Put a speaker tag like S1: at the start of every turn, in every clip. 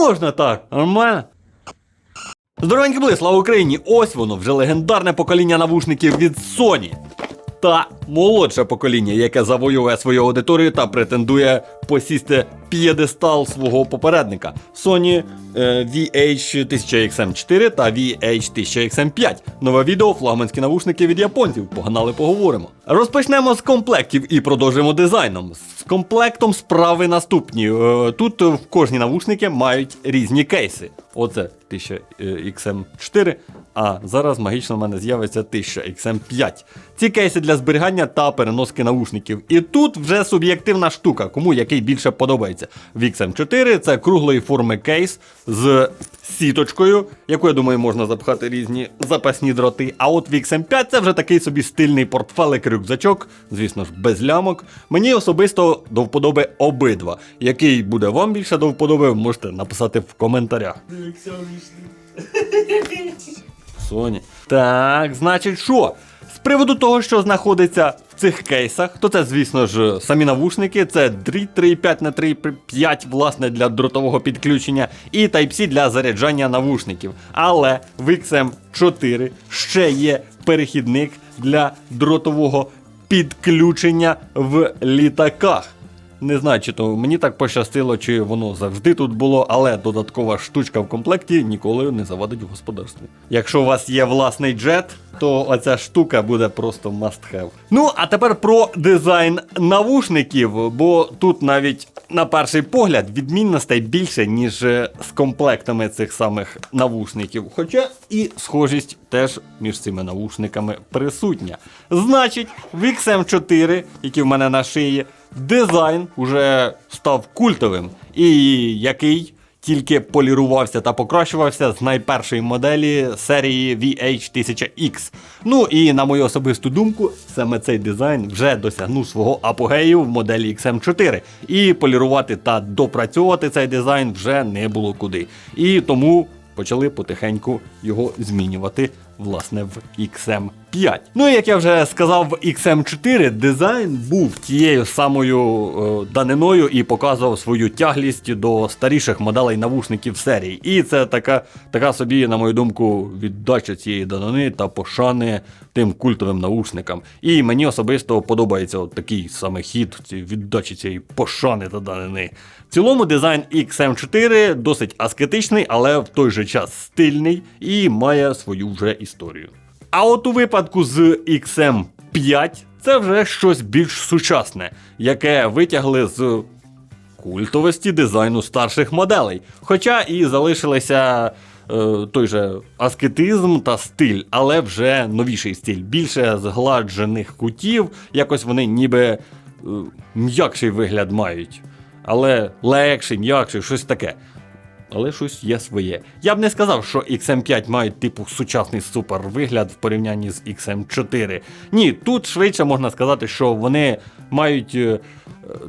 S1: можна так? Нормально? Здоровенькі були, слава Україні! Ось воно, вже легендарне покоління навушників від Sony. Та молодше покоління, яке завоює свою аудиторію та претендує посісти п'єдестал свого попередника Sony е, VH1000XM4 та VH1000XM5. Нове відео флагманські навушники від японців. Погнали, поговоримо. Розпочнемо з комплектів і продовжимо дизайном. З комплектом справи наступні. Е, Тут в кожні навушники мають різні кейси. Оце 1000XM4, а зараз магічно в мене з'явиться 1000XM5. Ці кейси для зберігання та переноски навушників. І тут вже суб'єктивна штука, кому який більше подобається. В XM4 це круглої форми кейс з сіточкою, яку, я думаю, можна запхати різні запасні дроти. А от в XM5 це вже такий собі стильний портфелик рюкзачок, звісно ж, без лямок. Мені особисто до вподоби обидва. Який буде вам більше до вподоби, можете написати в коментарях. Соні. Так, значить, що? З приводу того, що знаходиться цих кейсах, то це, звісно ж, самі навушники, це дріт 3,5 на 3,5, власне, для дротового підключення, і Type-C для заряджання навушників. Але в XM4 ще є перехідник для дротового підключення в літаках. Не знаю, чи то мені так пощастило, чи воно завжди тут було, але додаткова штучка в комплекті ніколи не завадить в господарстві. Якщо у вас є власний джет, то оця штука буде просто must have. Ну, а тепер про дизайн навушників, бо тут навіть на перший погляд відмінностей більше, ніж е, з комплектами цих самих навушників. Хоча і схожість теж між цими навушниками присутня. Значить, в XM4, який в мене на шиї, дизайн уже став культовим, і який тільки полірувався та покращувався з найпершої моделі серії VH1000X. Ну і на мою особисту думку, саме цей дизайн вже досягнув свого апогею в моделі XM4. І полірувати та допрацьовувати цей дизайн вже не було куди. І тому почали потихеньку його змінювати власне в XM5. Ну і як я вже сказав, в XM4 дизайн був тією самою е, даниною і показував свою тяглість до старіших моделей навушників серії. І це така, така собі, на мою думку, віддача цієї данини та пошани тим культовим наушникам. І мені особисто подобається от такий саме хід віддачі цієї пошани та данини. В цілому дизайн XM4 досить аскетичний, але в той же час стильний і має свою вже історію. А от у випадку з XM5 це вже щось більш сучасне, яке витягли з культовості дизайну старших моделей. Хоча і залишилися е, той же аскетизм та стиль, але вже новіший стиль, більше згладжених кутів, якось вони ніби е, м'якший вигляд мають. Але легший, м'якший, щось таке. Але щось є своє. Я б не сказав, що XM5 має типу сучасний супер вигляд в порівнянні з XM4. Ні, тут швидше можна сказати, що вони мають е,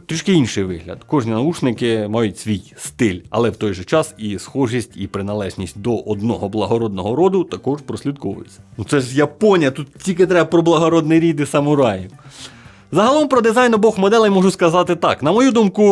S1: трішки інший вигляд. Кожні наушники мають свій стиль, але в той же час і схожість, і приналежність до одного благородного роду також прослідковується. Ну це ж Японія, тут тільки треба про благородний рід і самураїв. Загалом про дизайн обох моделей можу сказати так. На мою думку,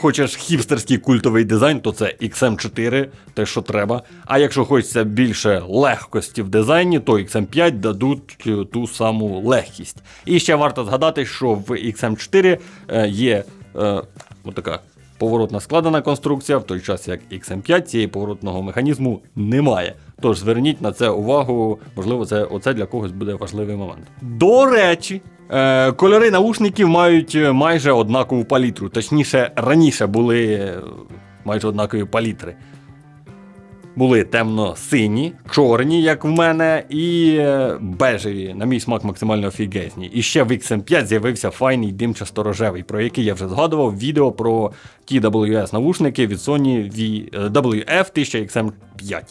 S1: хочеш хіпстерський культовий дизайн, то це XM4, те, що треба. А якщо хочеться більше легкості в дизайні, то XM5 дадуть е, ту саму легкість. І ще варто згадати, що в XM4 е, є е, отака поворотна складена конструкція, в той час як XM5 цієї поворотного механізму немає. Тож зверніть на це увагу, можливо, це оце для когось буде важливий момент. До речі, е, кольори наушників мають е, майже однакову палітру. Точніше, раніше були е, майже однакові палітри. Були темно-сині, чорні, як в мене, і бежеві, на мій смак максимально офігезні. І ще в XM5 з'явився файний димчасто-рожевий, про який я вже згадував відео про TWS навушники від Sony V- е, WF-1000XM5.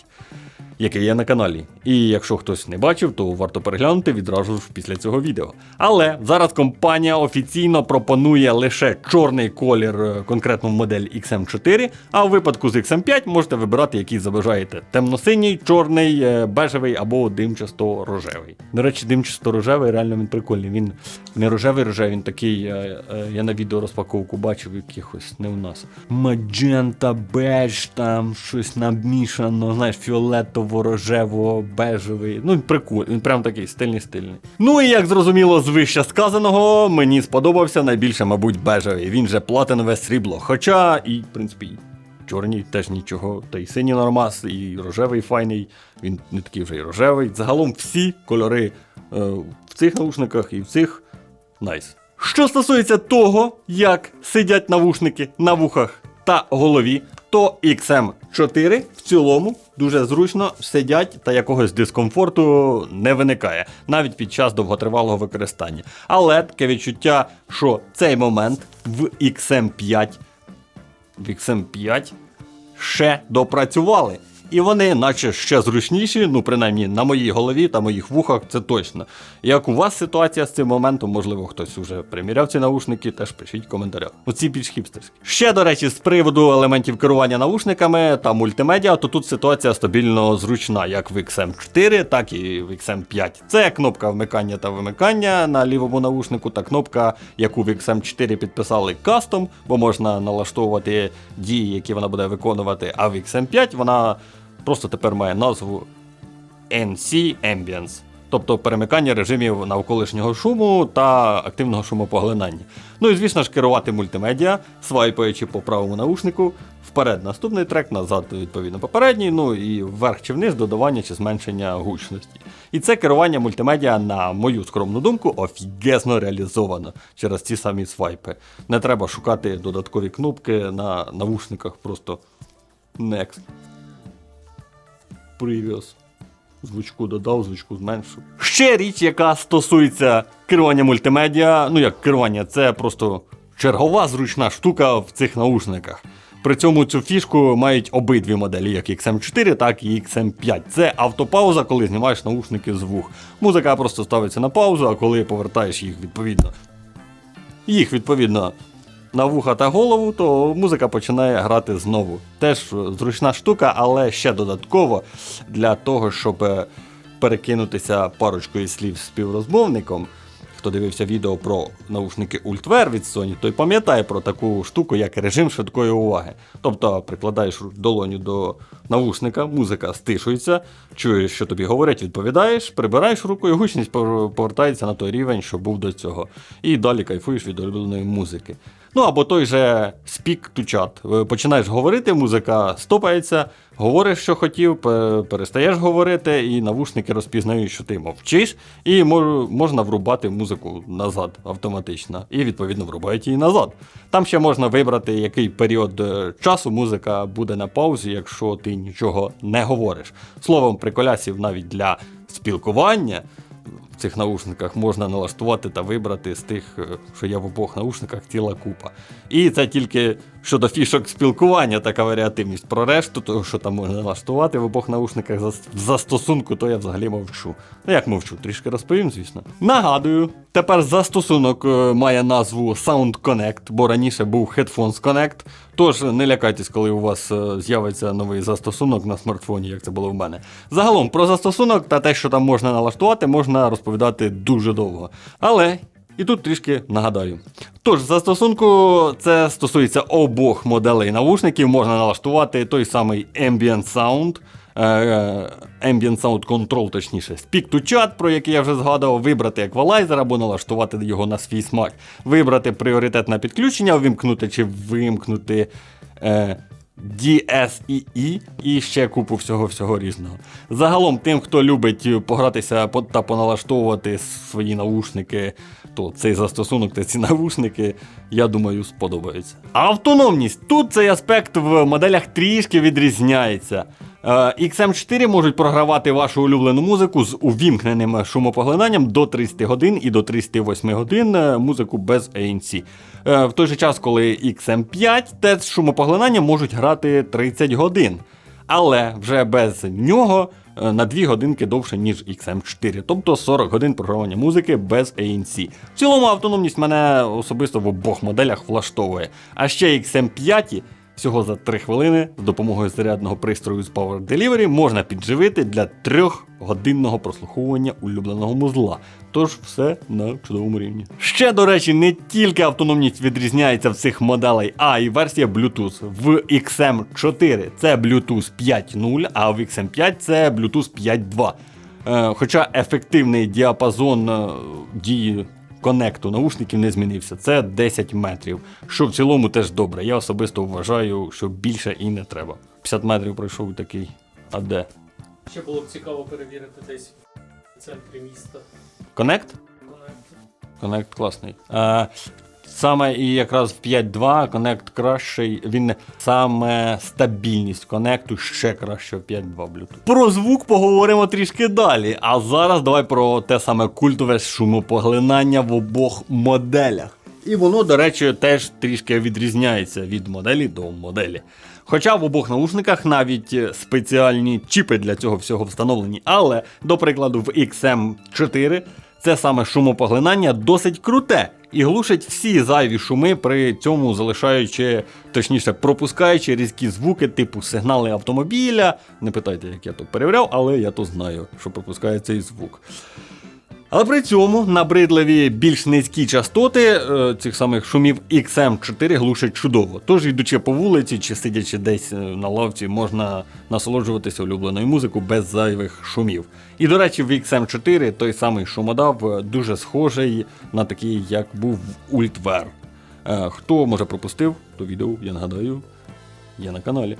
S1: Який є на каналі. І якщо хтось не бачив, то варто переглянути відразу ж після цього відео. Але зараз компанія офіційно пропонує лише чорний колір, е, конкретно в модель XM4, а у випадку з XM5 можете вибирати, який забажаєте: темно-синій, чорний, е, бежевий або димчасто-рожевий. До речі, димчасто-рожевий реально він прикольний. Він не рожевий рожевий, він такий. е, Я на відео розпаковку бачив якихось, не у нас. Маджента, беж, там щось намішано, знаєш, фіолетово-рожево, бежевий. Ну, прикольний, він прям такий стильний стильний. Ну і як зрозуміло з вище сказаного, мені сподобався найбільше, мабуть, бежевий. Він же платинове срібло. Хоча і, в принципі, чорні теж нічого. Та й синій нормас, і рожевий файний. Він не такий вже й рожевий. Загалом всі кольори е, в цих наушниках і в цих найс. Що стосується того, як сидять навушники на вухах та голові, то XM4 в цілому дуже зручно сидять та якогось дискомфорту не виникає, навіть під час довготривалого використання. Але таке відчуття, що цей момент в XM5 в XM5 ще допрацювали. І вони, наче ще зручніші, ну принаймні на моїй голові та моїх вухах, це точно. Як у вас ситуація з цим моментом, можливо, хтось уже приміряв ці наушники, теж пишіть в коментарях. Оці більш хіпстерські. Ще, до речі, з приводу елементів керування наушниками та мультимедіа, то тут ситуація стабільно зручна, як в XM4, так і в XM5. Це кнопка вмикання та вимикання на лівому наушнику, та кнопка, яку в XM4 підписали кастом, бо можна налаштовувати дії, які вона буде виконувати. А в XM5 вона просто тепер має назву NC Ambience, тобто перемикання режимів навколишнього шуму та активного шумопоглинання. Ну і звісно ж керувати мультимедіа, свайпаючи по правому наушнику, вперед наступний трек, назад відповідно попередній, ну і вверх чи вниз додавання чи зменшення гучності. І це керування мультимедіа, на мою скромну думку, офігезно реалізовано через ці самі свайпи. Не треба шукати додаткові кнопки на навушниках, просто next. Previous. Звучку додав, звучку зменшив. Ще річ, яка стосується керування мультимедіа. Ну як керування, це просто чергова зручна штука в цих наушниках. При цьому цю фішку мають обидві моделі, як XM4, так і XM5. Це автопауза, коли знімаєш наушники з вух. Музика просто ставиться на паузу, а коли повертаєш їх відповідно. Їх відповідно на вуха та голову, то музика починає грати знову. Теж зручна штука, але ще додатково для того, щоб е, перекинутися парочкою слів співрозмовником. Хто дивився відео про наушники Ультвер від Sony, той пам'ятає про таку штуку, як режим швидкої уваги. Тобто прикладаєш долоню до навушника, музика стишується, чуєш, що тобі говорять, відповідаєш, прибираєш руку, і гучність повертається на той рівень, що був до цього. І далі кайфуєш від улюбленої музики. Ну або той же speak to chat. Починаєш говорити, музика стопається, говориш, що хотів, перестаєш говорити, і навушники розпізнають, що ти мовчиш, і можна врубати музику назад автоматично. І відповідно врубають її назад. Там ще можна вибрати, який період е, часу музика буде на паузі, якщо ти нічого не говориш. Словом, приколясів навіть для спілкування в цих наушниках можна налаштувати та вибрати з тих, е, що є в обох наушниках, ціла купа. І це тільки щодо фішок спілкування, така варіативність. Про решту, того, що там можна налаштувати в обох наушниках в застосунку, то я взагалі мовчу. Ну як мовчу, трішки розповім, звісно. Нагадую, тепер застосунок е, має назву Sound Connect, бо раніше був Headphones Connect. Тож не лякайтесь, коли у вас е, з'явиться новий застосунок на смартфоні, як це було в мене. Загалом про застосунок та те, що там можна налаштувати, можна розповідати дуже довго. Але і тут трішки нагадаю. Тож, в застосунку це стосується обох моделей навушників, можна налаштувати той самий Ambient Sound. е, е, Ambient Sound Control, точніше, Speak to Chat, про який я вже згадував, вибрати еквалайзер або налаштувати його на свій смак, вибрати пріоритет на підключення, вимкнути чи вимкнути е, DSEE і ще купу всього-всього різного. Загалом, тим, хто любить погратися та поналаштовувати свої наушники, то цей застосунок та ці наушники, я думаю, сподобаються. Автономність. Тут цей аспект в моделях трішки відрізняється. Е, XM4 можуть програвати вашу улюблену музику з увімкненим шумопоглинанням до 30 годин і до 38 годин е, музику без ANC. Е, В той же час, коли XM5 тест з шумопоглинанням можуть грати 30 годин. але вже без нього на 2 годинки довше, ніж XM4, тобто 40 годин програвання музики без ANC. В цілому автономність мене особисто в обох моделях влаштовує. А ще XM5 всього за 3 хвилини з допомогою зарядного пристрою з Power Delivery можна підживити для 3-годинного прослуховування улюбленого музла. Тож все на чудовому рівні. Ще, до речі, не тільки автономність відрізняється в цих моделей, а й версія Bluetooth. В XM4 це Bluetooth 5.0, а в XM5 це Bluetooth 5.2. Е, Хоча ефективний діапазон е, дії конекту наушників не змінився. Це 10 метрів, що в цілому теж добре. Я особисто вважаю, що більше і не треба. 50 метрів пройшов такий. А де?
S2: Ще було б цікаво перевірити десь в центрі міста.
S1: Конект?
S2: Конект.
S1: Конект класний. Е, саме і якраз в 5.2 конект кращий. Він саме стабільність конекту ще краще в 5.2 Bluetooth. Про звук поговоримо трішки далі. А зараз давай про те саме культове шумопоглинання в обох моделях. І воно, до речі, теж трішки відрізняється від моделі до моделі. Хоча в обох наушниках навіть спеціальні чіпи для цього всього встановлені. Але, до прикладу, в XM4 це саме шумопоглинання досить круте і глушить всі зайві шуми, при цьому залишаючи, точніше, пропускаючи різкі звуки, типу сигнали автомобіля. Не питайте, як я то перевіряв, але я то знаю, що пропускає цей звук. Але при цьому набридливі більш низькі частоти е, цих самих шумів XM4 глушать чудово. Тож, йдучи по вулиці чи сидячи десь е, на лавці, можна насолоджуватися улюбленою музикою без зайвих шумів. І до речі, в XM4 той самий шумодав е, дуже схожий на такий, як був в. Е, Хто може пропустив, то відео, я нагадаю, є на каналі.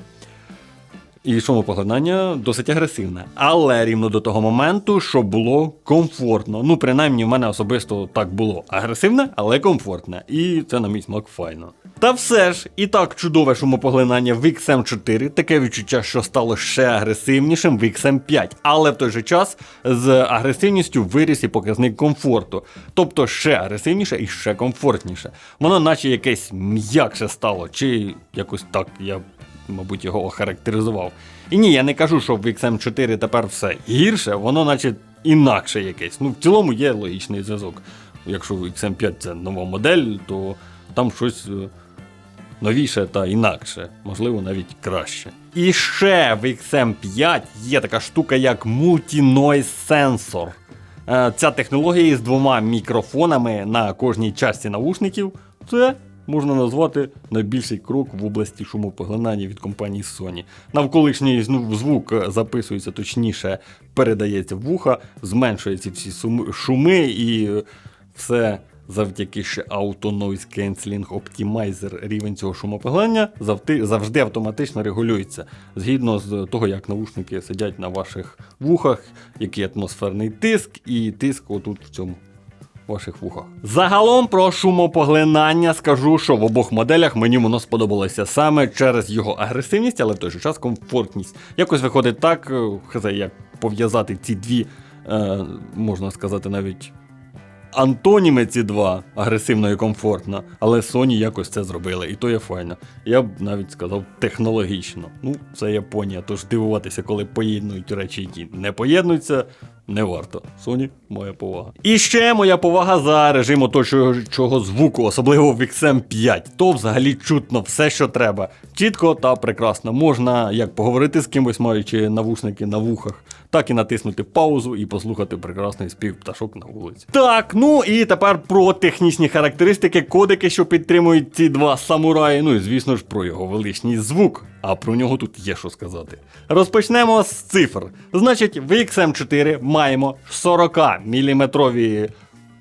S1: І шумопоглинання досить агресивне. Але рівно до того моменту, що було комфортно. Ну, принаймні, в мене особисто так було. Агресивне, але комфортне. І це на мій смак файно. Та все ж, і так чудове шумопоглинання в XM4, таке відчуття, що стало ще агресивнішим в XM5. Але в той же час з агресивністю виріс і показник комфорту. Тобто ще агресивніше і ще комфортніше. Воно наче якесь м'якше стало, чи якось так я мабуть, його охарактеризував. І ні, я не кажу, що в XM4 тепер все гірше, воно наче інакше якесь. Ну, в цілому є логічний зв'язок. Якщо XM5 це нова модель, то там щось е, новіше та інакше, можливо, навіть краще. І ще в XM5 є така штука, як Multi-Noise Sensor. Е, Ця технологія із двома мікрофонами на кожній часті наушників. Це можна назвати найбільший крок в області шумопоглинання від компанії Sony. Навколишній звук е, записується точніше, передається в вуха, зменшуються всі шуми і е, все. Завдяки ще Auto Noise Cancelling Optimizer рівень цього шумопоглинання завжди, автоматично регулюється згідно з того, як наушники сидять на ваших вухах, який атмосферний тиск і тиск отут в цьому ваших вухах. Загалом про шумопоглинання скажу, що в обох моделях мені воно сподобалося саме через його агресивність, але в той же час комфортність. Якось виходить так, е, хз, як пов'язати ці дві, е, можна сказати, навіть. Антоніми ці два агресивно і комфортно, але Sony якось це зробили, і то є файно. Я б навіть сказав технологічно. Ну, це Японія, тож дивуватися, коли поєднують речі, які не поєднуються, не варто. Sony моя повага. І ще моя повага за режим оточуючого звуку, особливо в XM5. То взагалі чутно все, що треба. Чітко та прекрасно. Можна як поговорити з кимось, маючи навушники на вухах, так і натиснути паузу і послухати прекрасний спів пташок на вулиці. Так, ну і тепер про технічні характеристики, кодики, що підтримують ці два самураї. Ну і звісно ж про його величний звук. А про нього тут є що сказати. Розпочнемо з цифр. Значить, в XM4 маємо 40 мм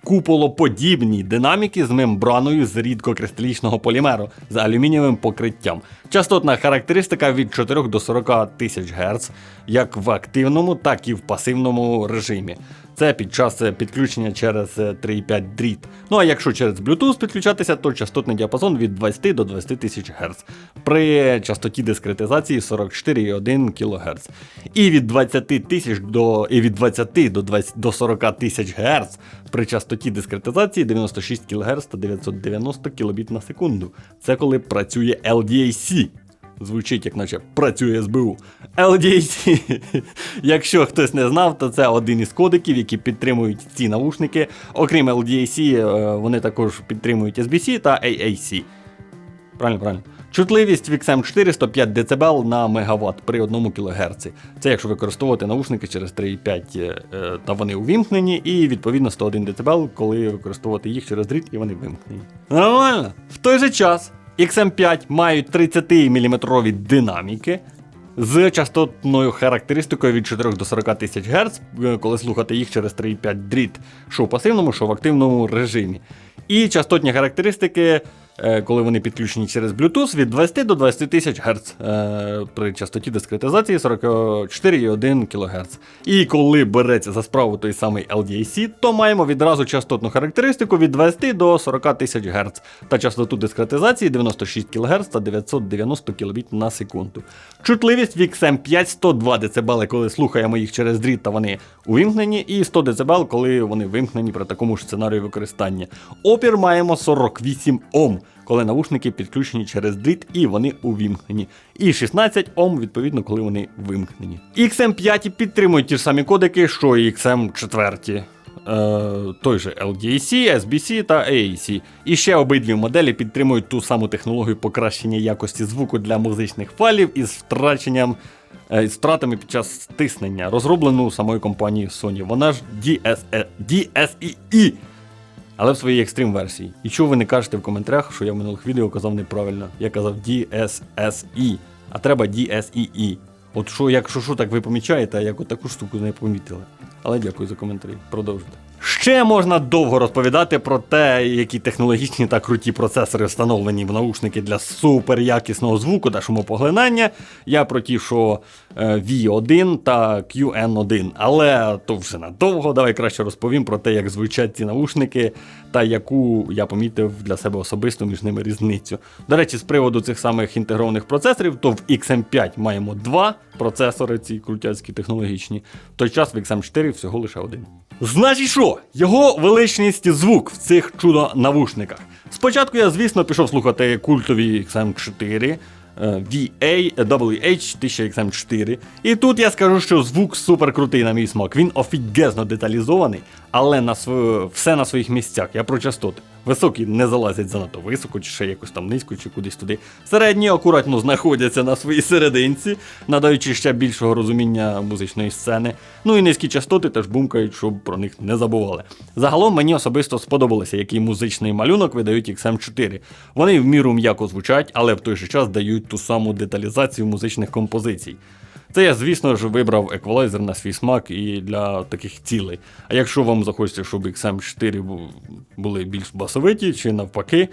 S1: куполоподібні динаміки з мембраною з рідкокристалічного полімеру з алюмінієвим покриттям. Частотна характеристика від 4 до 40 тисяч Гц, як в активному, так і в пасивному режимі. Це під час е, підключення через е, 3,5 дріт. Ну а якщо через Bluetooth підключатися, то частотний діапазон від 20 до 20 тисяч Гц. При частоті дискретизації 44,1 кГц. І від 20 тисяч до і від 20 до 20 до 40 тисяч Гц при частоті дискретизації 96 кГц та 990 кбіт на секунду. Це коли працює LDAC. Звучить, як наче працює СБУ. LDAC, якщо хтось не знав, то це один із кодиків, які підтримують ці навушники. Окрім LDAC, е, вони також підтримують SBC та AAC. Правильно, правильно. Чутливість VXM 4 105 дБ на мегаватт при 1 кГц. Це якщо використовувати наушники через 3,5 е, е, та вони увімкнені, і відповідно 101 дБ, коли використовувати їх через дріт і вони вимкнені. Нормально. В той же час XM5 мають 30 мм динаміки. З частотною характеристикою від 4 до 40 тисяч Гц, е, коли слухати їх через 3,5 дріт, що в пасивному, що в активному режимі. І частотні характеристики, е, коли вони підключені через Bluetooth, від 20 до 20 тисяч Гц е, при частоті дискретизації 44,1 кГц. І коли береться за справу той самий LDAC, то маємо відразу частотну характеристику від 20 до 40 тисяч Гц та частоту дискретизації 96 кГц та 990 кбіт на секунду. Чутливість в XM5 102 дБ, коли слухаємо їх через дріт та вони увімкнені, і 100 дБ, коли вони вимкнені при такому ж сценарію використання. Опір маємо 48 Ом, коли навушники підключені через дріт і вони увімкнені. І 16 Ом, відповідно, коли вони вимкнені. XM5 підтримують ті ж самі кодики, що і XM4. Е, той же LDAC, SBC та AAC. І ще обидві моделі підтримують ту саму технологію покращення якості звуку для музичних файлів із втраченням е, із втратами під час стиснення, розроблену самою компанією Sony. Вона ж DSE, DSEE, але в своїй екстрим версії. І чого ви не кажете в коментарях, що я в минулих відео казав неправильно. Я казав DSSE, а треба DSEE. От що, якщо що, так ви помічаєте, а як от таку штуку не помітили. Але дякую за коментарі. Продовжуйте. Ще можна довго розповідати про те, які технологічні та круті процесори встановлені в наушники для суперякісного звуку та шумопоглинання. Я про ті, що V1 та QN1. Але то вже надовго. Давай краще розповім про те, як звучать ці наушники та яку я помітив для себе особисто між ними різницю. До речі, з приводу цих самих інтегрованих процесорів, то в XM5 маємо два процесори, ці крутяцькі технологічні. В той час в XM4 всього лише один. Значить що, його величність звук в цих чудо-навушниках. Спочатку я, звісно, пішов слухати культові XM4. Е, VA WH 1000XM4. І тут я скажу, що звук супер крутий на мій смак. Він офігезно деталізований, але на св... все на своїх місцях. Я про частоти. Високі не залазять занадто високо, чи ще якось там низько, чи кудись туди. Середні акуратно знаходяться на своїй серединці, надаючи ще більшого розуміння музичної сцени. Ну і низькі частоти теж бумкають, щоб про них не забували. Загалом мені особисто сподобалося, який музичний малюнок видають XM4. Вони в міру м'яко звучать, але в той же час дають ту саму деталізацію музичних композицій. Це я, звісно ж, вибрав еквалайзер на свій смак і для таких цілей. А якщо вам захочеться, щоб XM4 були більш басовиті чи навпаки,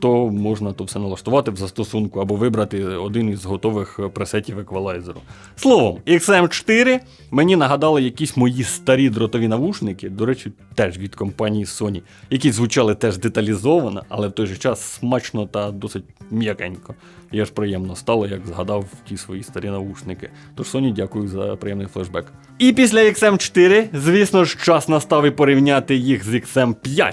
S1: то можна то все налаштувати в застосунку або вибрати один із готових пресетів еквалайзеру. Словом, XM4 мені нагадали якісь мої старі дротові навушники, до речі, теж від компанії Sony, які звучали теж деталізовано, але в той же час смачно та досить м'якенько. І аж приємно стало, як згадав ті свої старі навушники. Тож Sony дякую за приємний флешбек. І після XM4, звісно ж, час настав і порівняти їх з XM5.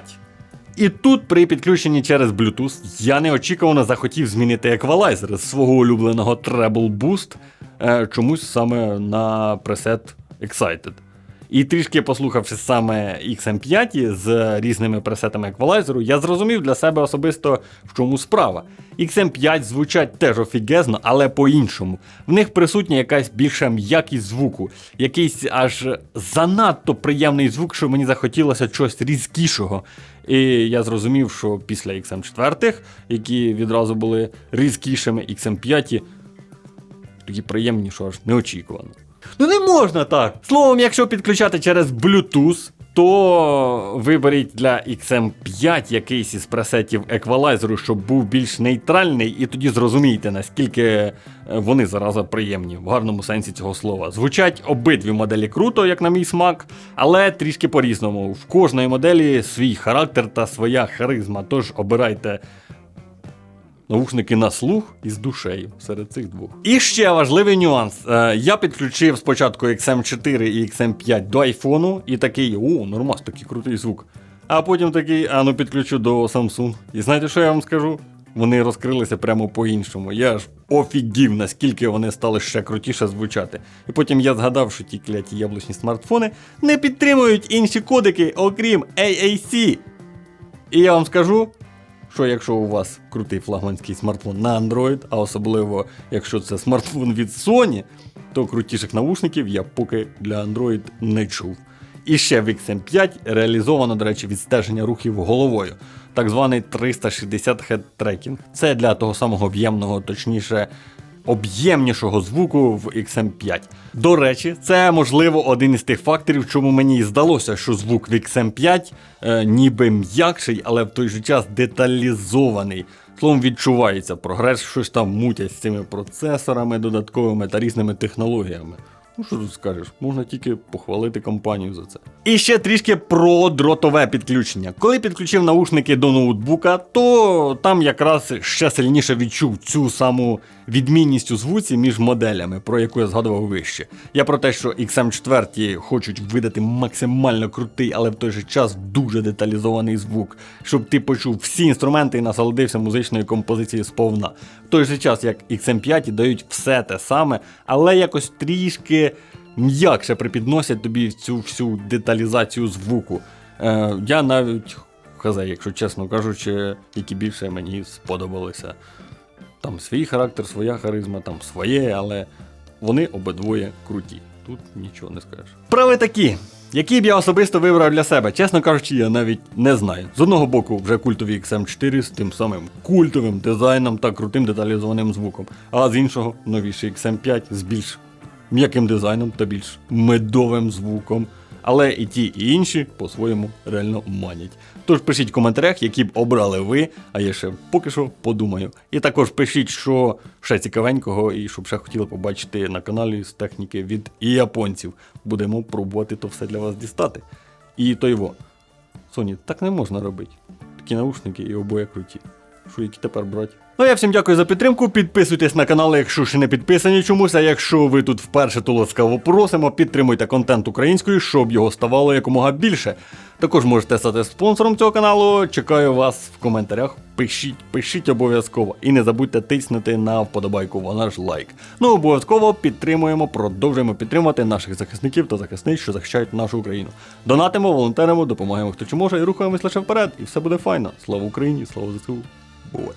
S1: І тут, при підключенні через Bluetooth, я неочікувано захотів змінити еквалайзер з свого улюбленого Treble Boost е, чомусь саме на пресет Excited. І трішки послухавши саме XM5 з різними пресетами еквалайзеру, я зрозумів для себе особисто, в чому справа. XM5 звучать теж офігезно, але по-іншому. В них присутня якась більша м'якість звуку, якийсь аж занадто приємний звук, що мені захотілося чогось різкішого. І я зрозумів, що після XM4, які відразу були різкішими, XM5 такі приємні, що аж неочікувано. Ну не можна так. Словом, якщо підключати через Bluetooth, то виберіть для XM5 якийсь із пресетів еквалайзеру, щоб був більш нейтральний, і тоді зрозумієте, наскільки е, вони зараза приємні, в гарному сенсі цього слова. Звучать обидві моделі круто, як на мій смак, але трішки по-різному. В кожної моделі свій характер та своя харизма, тож обирайте Наушники на слух і з душею серед цих двох. І ще важливий нюанс. Е, я підключив спочатку XM4 і XM5 до айфону, і такий, о, нормас, такий крутий звук. А потім такий, а ну підключу до Samsung. І знаєте, що я вам скажу? вони розкрилися прямо по-іншому. Я ж офігів, наскільки вони стали ще крутіше звучати. І потім я згадав, що ті кляті яблучні смартфони не підтримують інші кодики, окрім AAC. І я вам скажу, що якщо у вас крутий флагманський смартфон на Android, а особливо якщо це смартфон від Sony, то крутіших навушників я поки для Android не чув. І ще в XM5 реалізовано, до речі, відстеження рухів головою, так званий 360 Head Tracking. Це для того самого об'ємного, точніше, об'ємнішого звуку в XM5. До речі, це можливо один із тих факторів, чому мені здалося, що звук в XM5 е, ніби м'якший, але в той же час деталізований. Словом, відчувається прогрес, щось там мутять з цими процесорами додатковими та різними технологіями. Ну що тут скажеш, можна тільки похвалити компанію за це. І ще трішки про дротове підключення. Коли підключив наушники до ноутбука, то там якраз ще сильніше відчув цю саму відмінність у звуці між моделями, про яку я згадував вище. Я про те, що XM4 хочуть видати максимально крутий, але в той же час дуже деталізований звук, щоб ти почув всі інструменти і насолодився музичною композицією сповна. Той же час, як XM5 дають все те саме, але якось трішки м'якше припідносять тобі цю всю деталізацію звуку. Е, я навіть хз, якщо чесно кажучи, які більше мені сподобалися. Там свій характер, своя харизма, там своє, але вони обидвоє круті. Тут нічого не скажеш. Справи такі. Які б я особисто вибрав для себе, чесно кажучи, я навіть не знаю. З одного боку, вже культові XM4 з тим самим культовим дизайном та крутим деталізованим звуком, а з іншого новіший XM5 з більш м'яким дизайном та більш медовим звуком. Але і ті, і інші по-своєму реально манять. Тож пишіть в коментарях, які б обрали ви, а я ще поки що подумаю. І також пишіть, що ще цікавенького, і щоб ще хотіли побачити на каналі з техніки від японців. Будемо пробувати то все для вас дістати. І то його. Соні, так не можна робити. Такі наушники і обоє круті. Що які тепер брати? Ну я всім дякую за підтримку. Підписуйтесь на канал, якщо ще не підписані чомусь. А якщо ви тут вперше, то ласкаво просимо, підтримуйте контент українською, щоб його ставало якомога більше. Також можете стати спонсором цього каналу. Чекаю вас в коментарях. Пишіть, пишіть обов'язково. І не забудьте тиснути на вподобайку, вона ж лайк. Ну обов'язково підтримуємо, продовжуємо підтримувати наших захисників та захисниць, що захищають нашу Україну. Донатимо, волонтеримо, допомагаємо хто чи може і рухаємось лише вперед. І все буде файно. Слава Україні, слава ЗСУ. Бувай!